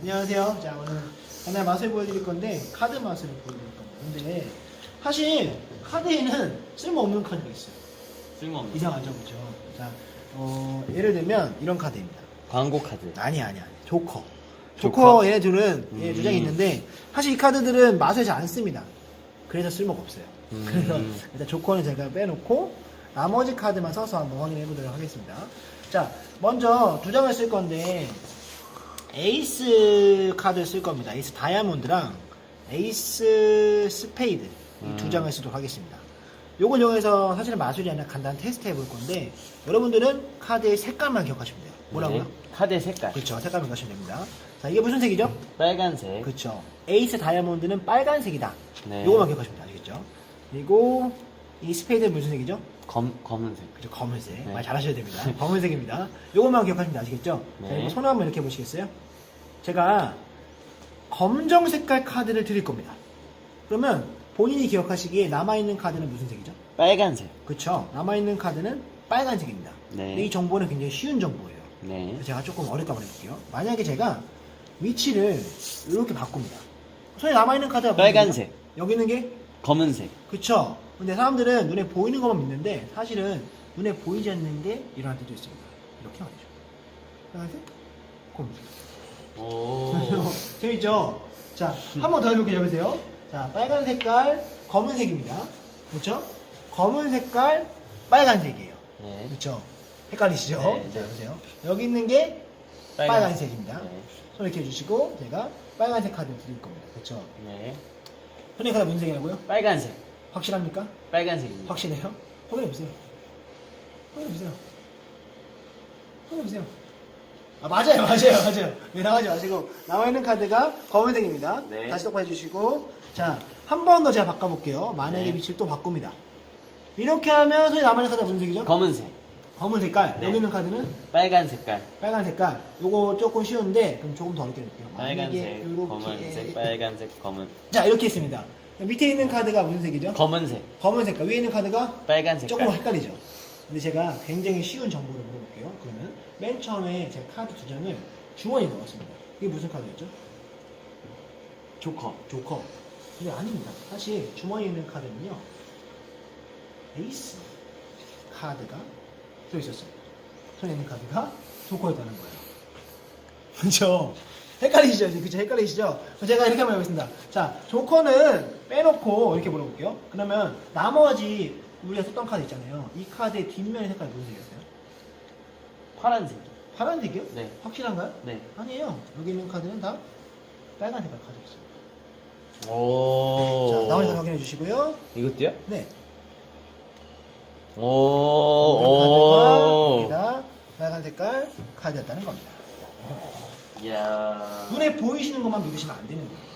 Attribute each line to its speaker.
Speaker 1: 안녕하세요. 자 오늘 하나의 맛을 보여드릴 건데 카드 맛을 보여드릴 겁니다. 근데 사실 카드에는 쓸모없는 카드가 있어요.
Speaker 2: 쓸모없는
Speaker 1: 이상하죠, 그죠? 자, 어, 예를 들면 이런 카드입니다.
Speaker 2: 광고 카드.
Speaker 1: 아니 아니 아니. 조커.
Speaker 2: 조커?
Speaker 1: 조커 얘네들은 예,
Speaker 2: 음.
Speaker 1: 두 장이 있는데 사실 이 카드들은 맛을 잘 안 씁니다. 그래서 쓸모가 없어요.
Speaker 2: 음.
Speaker 1: 그래서 일단 조커는 제가 빼놓고 나머지 카드만 써서 한번 확인해 보도록 하겠습니다. 자, 먼저 두 장을 쓸 건데 에이스 카드를 쓸 겁니다. 에이스 다이아몬드랑 에이스 스페이드 이두
Speaker 2: 음.
Speaker 1: 장을 쓰도록 하겠습니다. 요걸 이용해서 사실은 마술이 아니라 간단한 테스트 해볼 건데 여러분들은 카드의 색깔만 기억하시면 돼요. 뭐라고요?
Speaker 2: 네. 카드 색깔.
Speaker 1: 그렇죠. 색깔만 기억하시면 됩니다. 자, 이게 무슨 색이죠?
Speaker 2: 빨간색.
Speaker 1: 그렇죠. 에이스 다이아몬드는 빨간색이다.
Speaker 2: 네.
Speaker 1: 요거만 기억하시면 돼요. 아시겠죠? 그리고 이 스페이드는 무슨 색이죠?
Speaker 2: 검 검은색.
Speaker 1: 그죠 검은색
Speaker 2: 네.
Speaker 1: 말 잘하셔야 됩니다 검은색입니다 요것만 기억하시면. 아시겠죠?
Speaker 2: 네.
Speaker 1: 자, 이거 손 한번 이렇게 보시겠어요? 제가 검정 색깔 카드를 드릴 겁니다 그러면 본인이 기억하시기에 남아있는 카드는 무슨 색이죠?
Speaker 2: 빨간색.
Speaker 1: 그쵸 남아있는 카드는 빨간색입니다
Speaker 2: 네.
Speaker 1: 근데 이 정보는 굉장히 쉬운 정보예요
Speaker 2: 네.
Speaker 1: 그래서 제가 조금 어렵게 한번 해볼게요 만약에 제가 위치를 이렇게 바꿉니다 손에 남아있는 카드가
Speaker 2: 빨간색.
Speaker 1: 여기 있는 게
Speaker 2: 검은색.
Speaker 1: 그쵸. 근데 사람들은 눈에 보이는 것만 믿는데 사실은 눈에 보이지 않는 게 일어날 때도 있습니다. 이렇게 말이죠. 빨간색? 검은색.
Speaker 2: 오.
Speaker 1: 재밌죠? 자, 한 번 더 해볼게요. 여보세요. 자, 빨간 색깔, 검은색입니다. 그렇죠? 검은 색깔, 빨간색이에요.
Speaker 2: 네.
Speaker 1: 그렇죠? 헷갈리시죠?
Speaker 2: 네,
Speaker 1: 자,
Speaker 2: 네.
Speaker 1: 여보세요. 여기 있는 게 빨간색입니다.
Speaker 2: 네.
Speaker 1: 손 이렇게 해주시고 제가 빨간색 카드 드릴 겁니다. 그렇죠?
Speaker 2: 네.
Speaker 1: 손의 카드 무슨 색이라고요?
Speaker 2: 빨간색.
Speaker 1: 확실합니까?
Speaker 2: 빨간색입니다.
Speaker 1: 확실해요? 확인해 보세요. 확인해 보세요. 확인해 보세요. 아, 맞아요, 맞아요, 맞아요. 왜 나가지 마시고. 남아있는 카드가 검은색입니다.
Speaker 2: 네.
Speaker 1: 다시 똑바로 해주시고. 자, 한 번 더 제가 바꿔볼게요. 만약에
Speaker 2: 네.
Speaker 1: 위치를 또 바꿉니다. 이렇게 하면 손에 남아 있는 카드가 무슨 색이죠?
Speaker 2: 검은색.
Speaker 1: 검은 색깔.
Speaker 2: 네.
Speaker 1: 여기 있는 카드는
Speaker 2: 빨간 색깔.
Speaker 1: 빨간 색깔. 요거 조금 쉬운데, 그럼 조금 더 어렵게 해볼게요.
Speaker 2: 빨간색.
Speaker 1: 요렇게.
Speaker 2: 검은색. 빨간색. 검은.
Speaker 1: 자, 이렇게 했습니다. 밑에 있는 카드가 무슨 색이죠?
Speaker 2: 검은색.
Speaker 1: 검은 색깔. 위에 있는 카드가
Speaker 2: 빨간 색깔.
Speaker 1: 조금 헷갈리죠. 근데 제가 굉장히 쉬운 정보를 물어볼게요. 그러면 맨 처음에 제가 카드 두 장을 주머니에 넣었습니다. 이게 무슨 카드였죠?
Speaker 2: 조커.
Speaker 1: 조커. 근데 아닙니다. 사실 주머니에 있는 카드는요. 에이스 카드가 들어있었어요. 손에 있는 카드가 조커였다는 거예요. 그죠? 헷갈리시죠? 그죠? 헷갈리시죠? 제가 이렇게 한번 해보겠습니다. 자, 조커는 빼놓고 이렇게 물어볼게요. 그러면 나머지 우리가 썼던 카드 있잖아요. 이 카드의 뒷면의 색깔이 무슨 색이었어요?
Speaker 2: 파란색.
Speaker 1: 파란색이요?
Speaker 2: 네.
Speaker 1: 확실한가요?
Speaker 2: 네.
Speaker 1: 아니에요. 여기 있는 카드는 다 빨간 색깔 카드였어요.
Speaker 2: 오.
Speaker 1: 자, 나머지 다 확인해 주시고요.
Speaker 2: 이것도요?
Speaker 1: 네.
Speaker 2: 오.
Speaker 1: 카드가
Speaker 2: 오.
Speaker 1: 여기다 빨간 색깔 카드였다는 겁니다.
Speaker 2: 야...
Speaker 1: 눈에 보이시는 것만 믿으시면 안 되는 거예요.